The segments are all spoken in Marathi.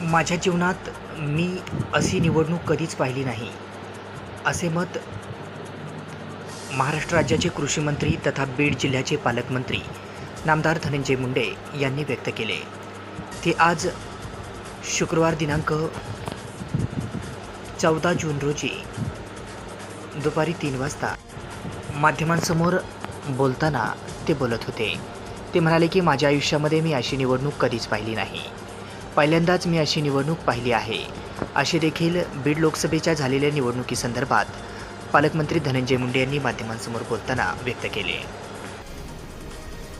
माझ्या जीवनात मी अशी निवडणूक कधीच पाहिली नाही. असे मत महाराष्ट्र राज्याचे कृषीमंत्री तथा बीड जिल्ह्याचे पालकमंत्री नामदार धनंजय मुंडे यांनी व्यक्त केले. ते आज शुक्रवार दिनांक चौदा जून रोजी दुपारी तीन वाजता माध्यमांसमोर बोलताना ते बोलत होते. ते म्हणाले की माझ्या आयुष्यामध्ये मी अशी निवडणूक कधीच पाहिली नाही. पहिल्यांदाच मी अशी निवडणूक पाहिली आहे. अशी देखील बीड लोकसभेच्या झालेल्या निवडणुकीसंदर्भात पालकमंत्री धनंजय मुंडे यांनी माध्यमांसमोर बोलताना व्यक्त केले.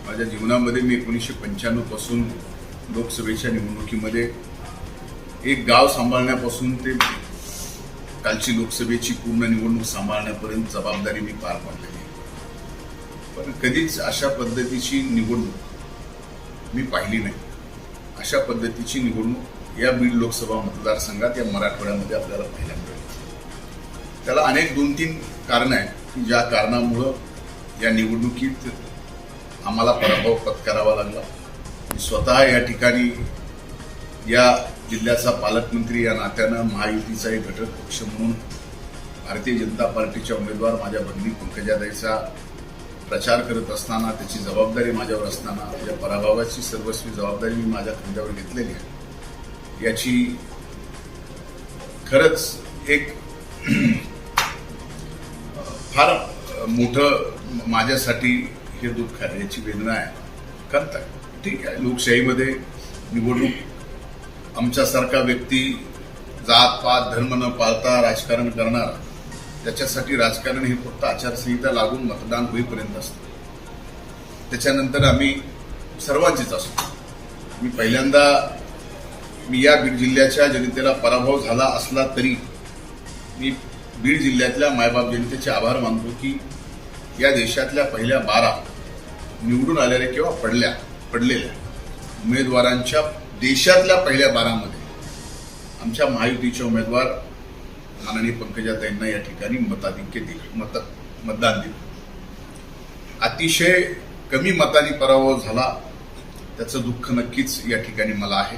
माझ्या जीवनामध्ये मी एकोणीसशे पंच्याण्णवपासून लोकसभेच्या निवडणुकीमध्ये एक गाव सांभाळण्यापासून ते कालची लोकसभेची पूर्ण निवडणूक सांभाळण्यापर्यंत जबाबदारी मी पार पाडलेली पण कधीच अशा पद्धतीची निवडणूक मी पाहिली नाही. अशा पद्धतीची निवडणूक या बीड लोकसभा मतदारसंघात या मराठवाड्यामध्ये आपल्याला पाहायला मिळेल. त्याला अनेक दोन तीन कारणं आहेत की ज्या कारणामुळं या निवडणुकीत आम्हाला पराभव पत्करावा लागला. मी स्वतः या ठिकाणी या जिल्ह्याचा पालकमंत्री या नात्यानं महायुतीचा एक घटक पक्ष म्हणून भारतीय जनता पार्टीच्या उमेदवार माझ्या भगिनी पंकजाताईचा प्रचार करत असताना त्याची जबाबदारी माझ्यावर असताना या पराभवाची सर्वस्वी जबाबदारी मी माझ्या खांद्यावर घेतलेली आहे. याची खरंच एक फार मोठं माझ्यासाठी हे दुःख आहे याची वेदना आहे. करता ठीक आहे लोकशाहीमध्ये निवडणूक आमच्यासारखा व्यक्ती जात पात धर्म न पाळता राजकारण करणार त्याच्यासाठी राजकारण हे फक्त आचारसंहिता लागून मतदान होईपर्यंत असतं. त्याच्यानंतर आम्ही सर्वांचीच असतो. मी पहिल्यांदा मी या बीड जिल्ह्याच्या जनतेला पराभव झाला असला तरी मी बीड जिल्ह्यातल्या मायबाप जनतेचे आभार मानतो की या देशातल्या पहिल्या बारा निवडून आलेल्या किंवा पडल्या पडलेल्या उमेदवारांच्या देशातल्या पहिल्या बारामध्ये आमच्या महायुतीचे उमेदवार माननीय पंकजाताईंना या ठिकाणी मताधिक्य दिलं मत मतदान दिलं. अतिशय कमी मताने पराभव झाला त्याचं दुःख नक्कीच या ठिकाणी मला आहे.